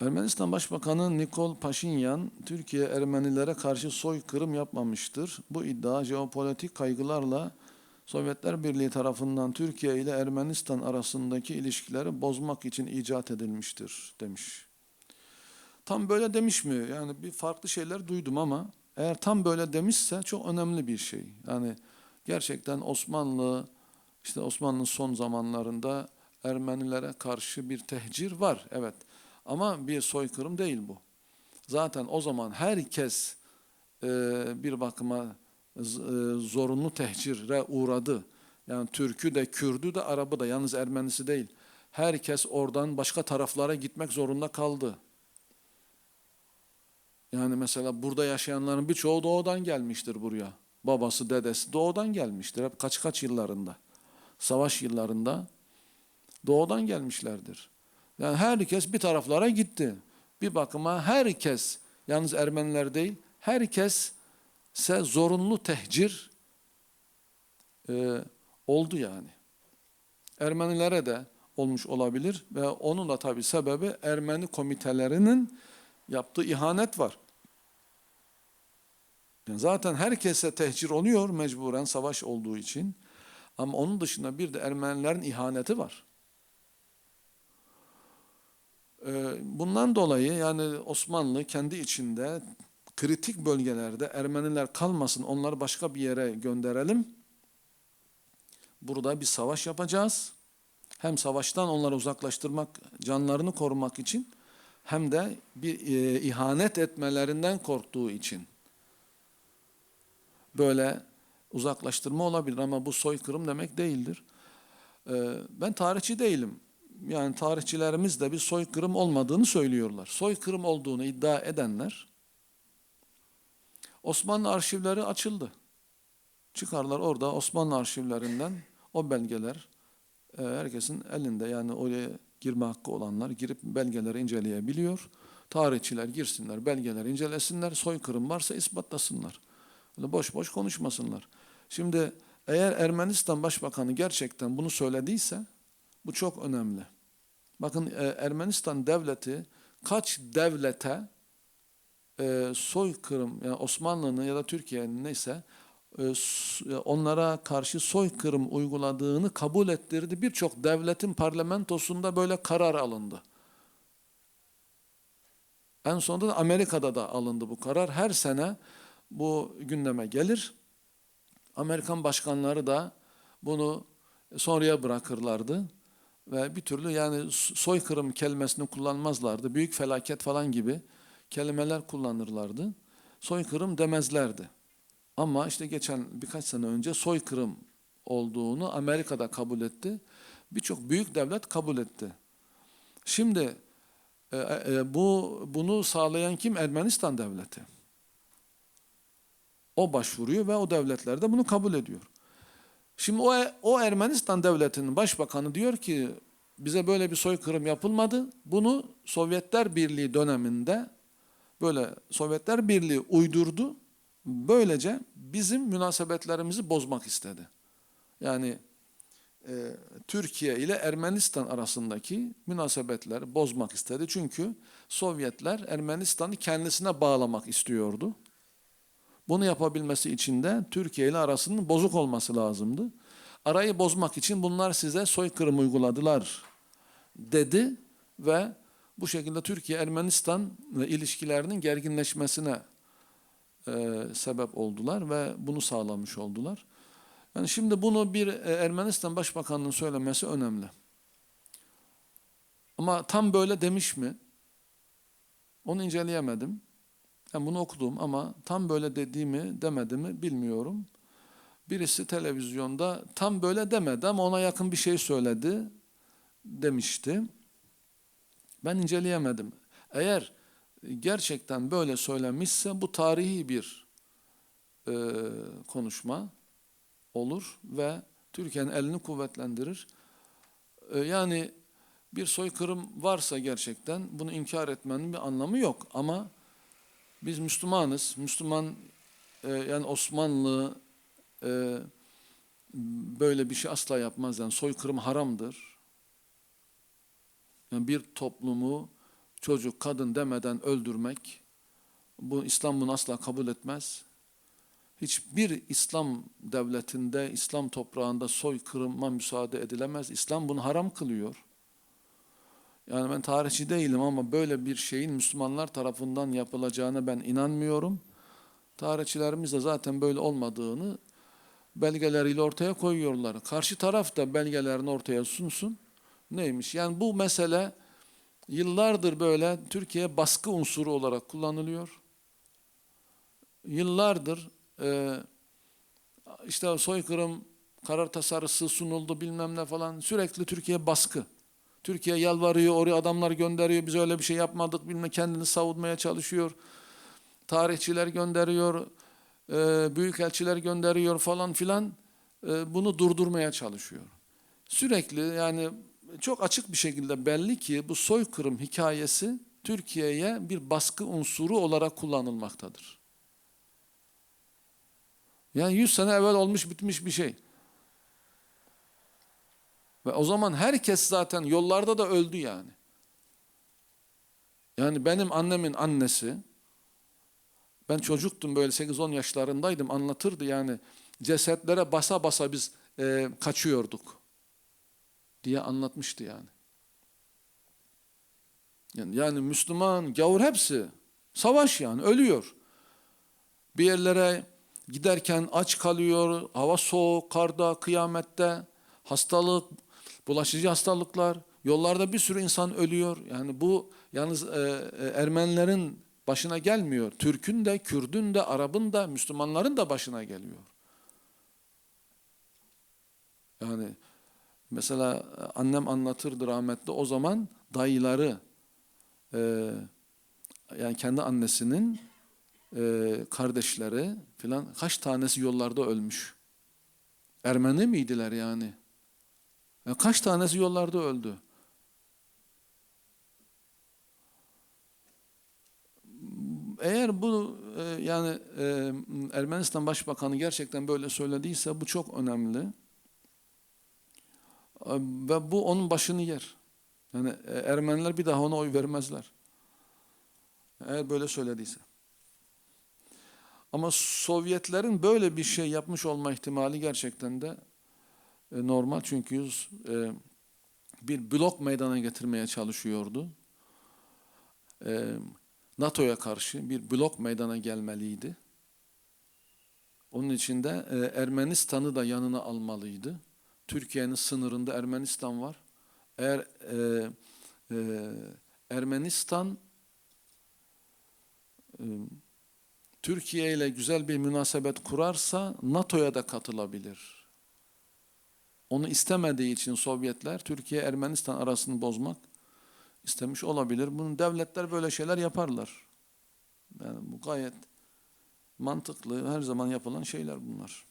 Ermenistan Başbakanı Nikol Paşinyan, Türkiye Ermenilere karşı soykırım yapmamıştır. Bu iddia jeopolitik kaygılarla Sovyetler Birliği tarafından Türkiye ile Ermenistan arasındaki ilişkileri bozmak için icat edilmiştir demiş. Tam böyle demiş mi? Yani bir farklı şeyler duydum ama eğer tam böyle demişse çok önemli bir şey. Yani gerçekten Osmanlı işte Osmanlı'nın son zamanlarında Ermenilere karşı bir tehcir var evet. Ama bir soykırım değil bu. Zaten o zaman herkes e, bir bakıma e, zorunlu tehcire uğradı. Yani Türk'ü de Kürd'ü de Arap'ı da yalnız Ermenisi değil. Herkes oradan başka taraflara gitmek zorunda kaldı. Yani mesela burada yaşayanların birçoğu doğudan gelmiştir buraya. Babası, dedesi doğudan gelmiştir. Hep kaç kaç yıllarında. Savaş yıllarında doğudan gelmişlerdir. Yani herkes bir taraflara gitti. Bir bakıma herkes, yalnız Ermeniler değil, herkes ise zorunlu tehcir e, oldu yani. Ermenilere de olmuş olabilir ve onun da tabi sebebi Ermeni komitelerinin yaptığı ihanet var. Yani zaten herkese tehcir oluyor mecburen savaş olduğu için. Ama onun dışında bir de Ermenilerin ihaneti var. Bundan dolayı yani Osmanlı kendi içinde kritik bölgelerde Ermeniler kalmasın onları başka bir yere gönderelim. Burada bir savaş yapacağız. Hem savaştan onları uzaklaştırmak, canlarını korumak için hem de bir e, ihanet etmelerinden korktuğu için böyle uzaklaştırma olabilir ama bu soykırım demek değildir. Ee, ben tarihçi değilim. Yani tarihçilerimiz de bir soykırım olmadığını söylüyorlar. Soykırım olduğunu iddia edenler Osmanlı arşivleri açıldı. Çıkarlar orada Osmanlı arşivlerinden o belgeler e, herkesin elinde yani oraya girme hakkı olanlar girip belgeleri inceleyebiliyor. Tarihçiler girsinler, belgeleri incelesinler, soykırım varsa ispatlasınlar. Öyle boş boş konuşmasınlar. Şimdi eğer Ermenistan Başbakanı gerçekten bunu söylediyse bu çok önemli. Bakın e, Ermenistan devleti kaç devlete e, soykırım yani Osmanlı'nın ya da Türkiye'nin neyse e, s- onlara karşı soykırım uyguladığını kabul ettirdi. Birçok devletin parlamentosunda böyle karar alındı. En sonunda da Amerika'da da alındı bu karar. Her sene bu gündeme gelir. Amerikan başkanları da bunu sonraya bırakırlardı ve bir türlü yani soykırım kelimesini kullanmazlardı. Büyük felaket falan gibi kelimeler kullanırlardı. Soykırım demezlerdi. Ama işte geçen birkaç sene önce soykırım olduğunu Amerika'da kabul etti. Birçok büyük devlet kabul etti. Şimdi e, e, bu bunu sağlayan kim? Ermenistan devleti. O başvuruyor ve o devletler de bunu kabul ediyor. Şimdi o, o Ermenistan devletinin başbakanı diyor ki bize böyle bir soykırım yapılmadı. Bunu Sovyetler Birliği döneminde böyle Sovyetler Birliği uydurdu. Böylece bizim münasebetlerimizi bozmak istedi. Yani e, Türkiye ile Ermenistan arasındaki münasebetleri bozmak istedi. Çünkü Sovyetler Ermenistan'ı kendisine bağlamak istiyordu. Bunu yapabilmesi için de Türkiye ile arasının bozuk olması lazımdı. Arayı bozmak için bunlar size soykırım uyguladılar dedi ve bu şekilde Türkiye-Ermenistan ilişkilerinin gerginleşmesine e, sebep oldular ve bunu sağlamış oldular. Yani şimdi bunu bir e, Ermenistan Başbakanı'nın söylemesi önemli. Ama tam böyle demiş mi? Onu inceleyemedim. Ben bunu okudum ama tam böyle dediğimi demedi mi bilmiyorum. Birisi televizyonda tam böyle demedi ama ona yakın bir şey söyledi demişti. Ben inceleyemedim. Eğer gerçekten böyle söylemişse bu tarihi bir e, konuşma olur ve Türkiye'nin elini kuvvetlendirir. E, yani bir soykırım varsa gerçekten bunu inkar etmenin bir anlamı yok ama biz Müslümanız. Müslüman e, yani Osmanlı e, böyle bir şey asla yapmaz. Yani soykırım haramdır. Yani bir toplumu çocuk, kadın demeden öldürmek, bu İslam bunu asla kabul etmez. Hiçbir İslam devletinde, İslam toprağında soykırıma müsaade edilemez. İslam bunu haram kılıyor. Yani ben tarihçi değilim ama böyle bir şeyin Müslümanlar tarafından yapılacağına ben inanmıyorum. Tarihçilerimiz de zaten böyle olmadığını belgeleriyle ortaya koyuyorlar. Karşı taraf da belgelerini ortaya sunsun. Neymiş? Yani bu mesele yıllardır böyle Türkiye baskı unsuru olarak kullanılıyor. Yıllardır e, işte soykırım karar tasarısı sunuldu bilmem ne falan sürekli Türkiye baskı. Türkiye yalvarıyor, oraya adamlar gönderiyor, biz öyle bir şey yapmadık bilmem kendini savunmaya çalışıyor. Tarihçiler gönderiyor, e, büyükelçiler gönderiyor falan filan. E, bunu durdurmaya çalışıyor. Sürekli yani çok açık bir şekilde belli ki bu soykırım hikayesi Türkiye'ye bir baskı unsuru olarak kullanılmaktadır. Yani 100 sene evvel olmuş bitmiş bir şey. Ve o zaman herkes zaten yollarda da öldü yani. Yani benim annemin annesi, ben çocuktum böyle 8-10 yaşlarındaydım anlatırdı yani cesetlere basa basa biz e, kaçıyorduk diye anlatmıştı yani. yani. Yani Müslüman, gavur hepsi savaş yani ölüyor. Bir yerlere giderken aç kalıyor, hava soğuk, karda, kıyamette, hastalık, bulaşıcı hastalıklar, yollarda bir sürü insan ölüyor. Yani bu yalnız e, e, Ermenilerin başına gelmiyor. Türk'ün de, Kürd'ün de, Arap'ın da, Müslümanların da başına geliyor. Yani mesela annem anlatırdı rahmetli o zaman dayıları e, yani kendi annesinin e, kardeşleri filan kaç tanesi yollarda ölmüş. Ermeni miydiler yani? Ya kaç tanesi yollarda öldü? Eğer bu e, yani e, Ermenistan Başbakanı gerçekten böyle söylediyse bu çok önemli. E, Ve bu onun başını yer. Yani e, Ermeniler bir daha ona oy vermezler. Eğer böyle söylediyse. Ama Sovyetlerin böyle bir şey yapmış olma ihtimali gerçekten de e, normal. Çünkü e, bir blok meydana getirmeye çalışıyordu. E, NATO'ya karşı bir blok meydana gelmeliydi. Onun için de e, Ermenistan'ı da yanına almalıydı. Türkiye'nin sınırında Ermenistan var. Eğer e, e, Ermenistan e, Türkiye ile güzel bir münasebet kurarsa NATO'ya da katılabilir. Onu istemediği için Sovyetler Türkiye Ermenistan arasını bozmak istemiş olabilir. Bunun devletler böyle şeyler yaparlar. Yani bu gayet mantıklı, her zaman yapılan şeyler bunlar.